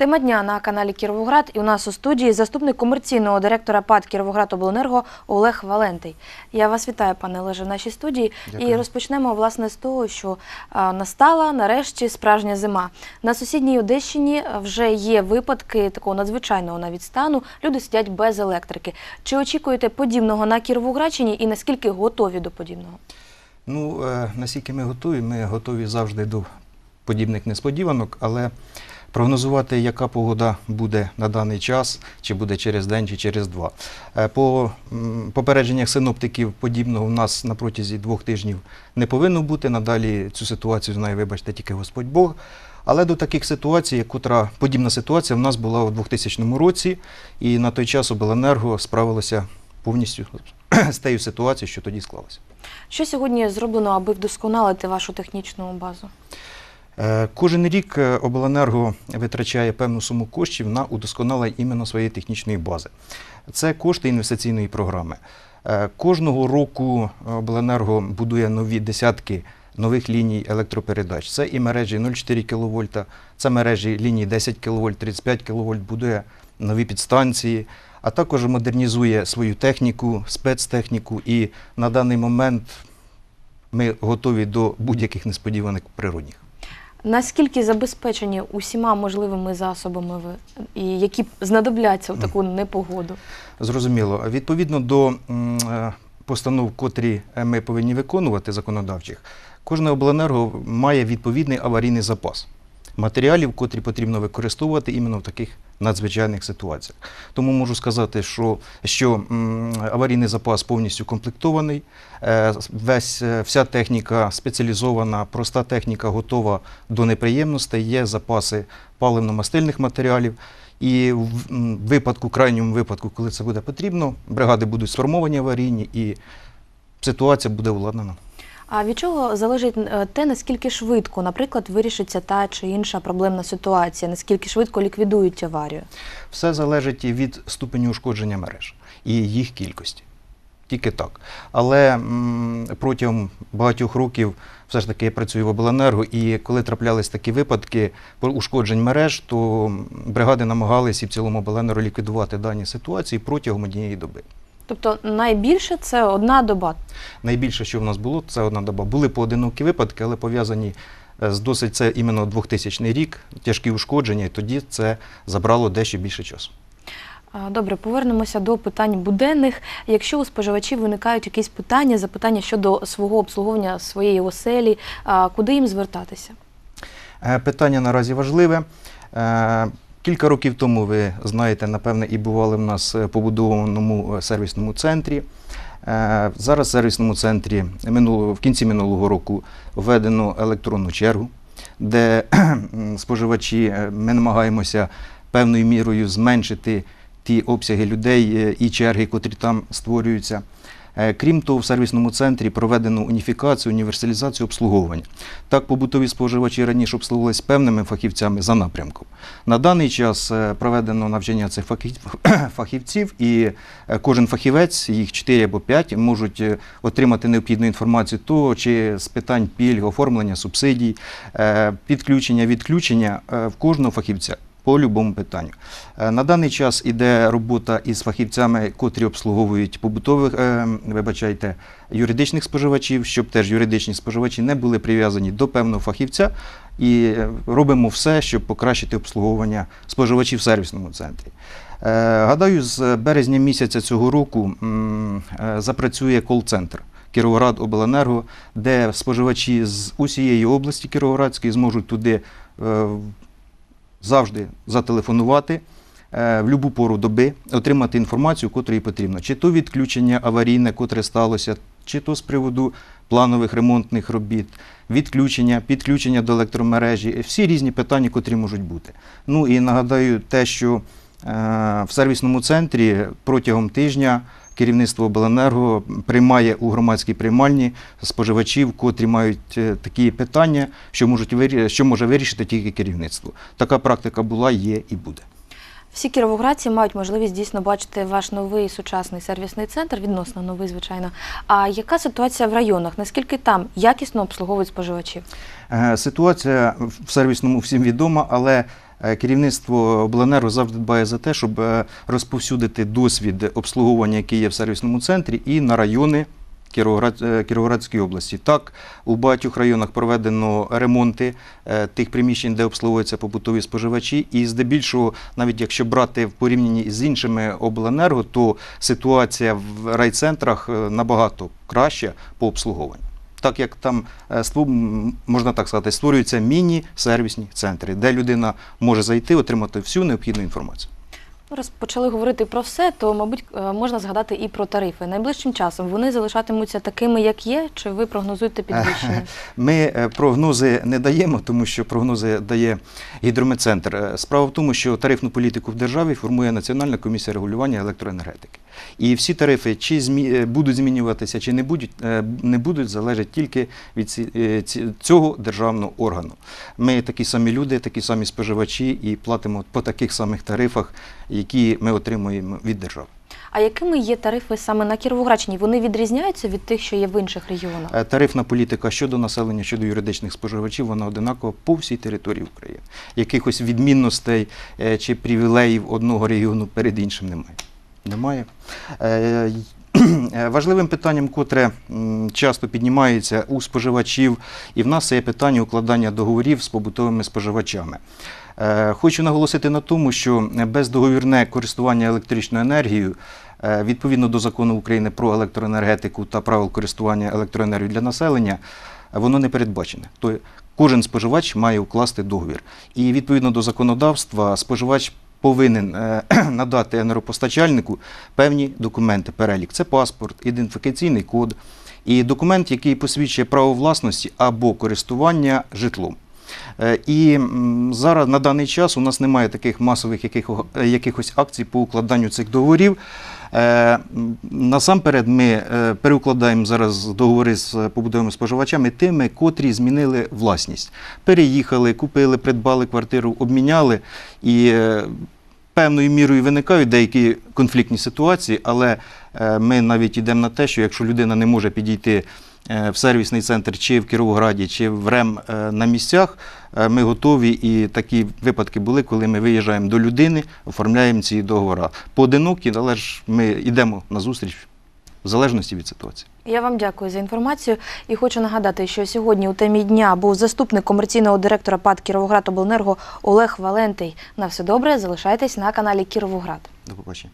Тема дня на каналі Кіровоград. І у нас у студії заступник комерційного директора ПАД Кіровоградобленерго Олег Валентий. Я вас вітаю, пане Олеже, в нашій студії. Дякую. І розпочнемо власне з того, що настала нарешті справжня зима. На сусідній Одещині вже є випадки такого надзвичайного навіть стану. Люди сидять без електрики. Чи очікуєте подібного на Кіровоградщині і наскільки готові до подібного? Ну, е, наскільки ми готові, ми готові завжди до подібних несподіванок, але прогнозувати, яка погода буде на даний час, чи буде через день, чи через два. Е, По попередженнях синоптиків подібного у нас на протязі двох тижнів не повинно бути. Надалі цю ситуацію знає, вибачте, тільки Господь Бог. Але до таких ситуацій, котра подібна ситуація в нас була у 2000 році, і на той час обленерго справилося повністю з тією ситуацією, що тоді склалася. Що сьогодні зроблено, аби вдосконалити вашу технічну базу? Е, Кожен рік е, обленерго витрачає певну суму коштів на удосконалення іменно своєї технічної бази. Це кошти інвестиційної програми. Е, Кожного року обленерго будує нові десятки нових ліній електропередач. Це і мережі 0,4 кВт, це мережі ліній 10 кВт, 35 кВт, будує нові підстанції, а також модернізує свою техніку, спецтехніку. І на даний момент ми готові до будь-яких несподіваних природних. Наскільки забезпечені усіма можливими засобами ви, і які знадобляться в таку непогоду? Зрозуміло. Відповідно до е, постанов, котрі е, ми повинні виконувати законодавчих, кожна обленерго має відповідний аварійний запас матеріалів, котрі потрібно використовувати іменно в таких надзвичайних ситуаціях. Тому можу сказати, що, що аварійний запас повністю комплектований, е, весь, е, вся техніка спеціалізована, проста техніка готова до неприємностей, є запаси паливно-мастильних матеріалів. І в випадку, крайньому випадку, коли це буде потрібно, бригади будуть сформовані аварійні і ситуація буде владнана. А від чого залежить е, те, наскільки швидко, наприклад, вирішиться та чи інша проблемна ситуація, наскільки швидко ліквідують аварію? Все залежить і від ступеню ушкодження мереж і їх кількості. Тільки так. Але м, протягом багатьох років все ж таки я працюю в обленерго, і коли траплялись такі випадки ушкоджень мереж, то бригади намагалися і в цілому обленерго ліквідувати дані ситуації протягом однієї доби. Тобто найбільше це одна доба. Найбільше, що в нас було, це одна доба. Були поодинокі випадки, але пов'язані е, з досить це іменно 2000 рік, тяжкі ушкодження, і тоді це забрало дещо більше часу. Добре, повернемося до питань буденних. Якщо у споживачів виникають якісь питання, запитання щодо свого обслуговування своєї оселі, куди їм звертатися? Е, Питання наразі важливе. Кілька років тому ви знаєте, напевне, і бували в нас е, побудованому е, сервісному центрі. Е, Зараз в сервісному центрі минулого, в кінці минулого року введено електронну чергу, де споживачі ми намагаємося певною мірою зменшити ті обсяги людей і черги, котрі там створюються. Е, Крім того, в сервісному центрі проведено уніфікацію, універсалізацію обслуговування. Так, побутові споживачі раніше обслуговувалися певними фахівцями за напрямком. На даний час е, проведено навчання цих фахівців, і е, кожен фахівець, їх 4 або 5, можуть отримати необхідну інформацію того, чи з питань пільг, оформлення субсидій, підключення, відключення в кожного фахівця. По будь-якому питанню. Е, На даний час іде робота із фахівцями, котрі обслуговують побутових, е, вибачайте, юридичних споживачів, щоб теж юридичні споживачі не були прив'язані до певного фахівця. І е, робимо все, щоб покращити обслуговування споживачів в сервісному центрі. Гадаю, з березня місяця цього року запрацює кол-центр Кіровоград Обленерго, де споживачі з усієї області Кіровоградської зможуть туди завжди зателефонувати е, в будь-яку пору доби, отримати інформацію, котру їй потрібно. Чи то відключення аварійне, котре сталося, чи то з приводу планових ремонтних робіт, відключення, підключення до електромережі, всі різні питання, котрі можуть бути. Ну і нагадаю те, що е, в сервісному центрі протягом тижня керівництво обленерго приймає у громадській приймальні споживачів, котрі мають е, такі питання, що можуть вирі- що може вирішити тільки керівництво. Така практика була, є і буде. Всі кіровоградці мають можливість дійсно бачити ваш новий сучасний сервісний центр, відносно новий, звичайно. А яка ситуація в районах? Наскільки там якісно обслуговують споживачів? Е, Ситуація в сервісному всім відома, але керівництво обленерго завжди дбає за те, щоб е, розповсюдити досвід обслуговування, який є в сервісному центрі, і на райони е, Кіровоградської області. Так, у багатьох районах проведено ремонти е, тих приміщень, де обслуговуються побутові споживачі. І здебільшого, навіть якщо брати в порівнянні з іншими обленерго, то ситуація в райцентрах е, набагато краща по обслуговуванню. Так як там е, можна так сказати, створюються міні-сервісні центри, де людина може зайти, отримати всю необхідну інформацію. Ну, Раз почали говорити про все, то, мабуть, е, можна згадати і про тарифи. Найближчим часом вони залишатимуться такими, як є, чи ви прогнозуєте підвищення? Ми е, прогнози не даємо, тому що прогнози дає гідрометцентр. Е, Справа в тому, що тарифну політику в державі формує Національна комісія регулювання електроенергетики. І всі тарифи, чи змі... будуть змінюватися, чи не будуть, не будуть, залежать тільки від цього державного органу. Ми такі самі люди, такі самі споживачі і платимо по таких самих тарифах, які ми отримуємо від держави. А якими є тарифи саме на Кіровоградщині? Вони відрізняються від тих, що є в інших регіонах? Е, Тарифна політика щодо населення, щодо юридичних споживачів, вона одинакова по всій території України. Якихось відмінностей е, чи привілеїв одного регіону перед іншим немає. Немає. Е, Важливим питанням, котре часто піднімається у споживачів, і в нас є питання укладання договорів з побутовими споживачами. Е, Хочу наголосити на тому, що бездоговірне користування електричною енергією е, відповідно до закону України про електроенергетику та правил користування електроенергією для населення, воно не передбачене. То кожен споживач має укласти договір. І відповідно до законодавства споживач повинен е, надати енергопостачальнику певні документи, перелік. Це паспорт, ідентифікаційний код і документ, який посвідчує право власності або користування житлом. Е, І зараз на даний час у нас немає таких масових е, якихось акцій по укладанню цих договорів. Е, Насамперед ми переукладаємо зараз договори з побудовими споживачами тими, котрі змінили власність. Переїхали, купили, придбали квартиру, обміняли і певною мірою виникають деякі конфліктні ситуації, але ми навіть йдемо на те, що якщо людина не може підійти в сервісний центр чи в Кіровограді, чи в РЕМ е, на місцях, е, ми готові. І такі випадки були, коли ми виїжджаємо до людини, оформляємо ці договори. Поодинокі, але ж ми йдемо на зустріч в залежності від ситуації. Я вам дякую за інформацію і хочу нагадати, що сьогодні у темі дня був заступник комерційного директора ПАД Кіровоградобленерго Олег Валентий. На все добре, залишайтесь на каналі Кіровоград. До побачення.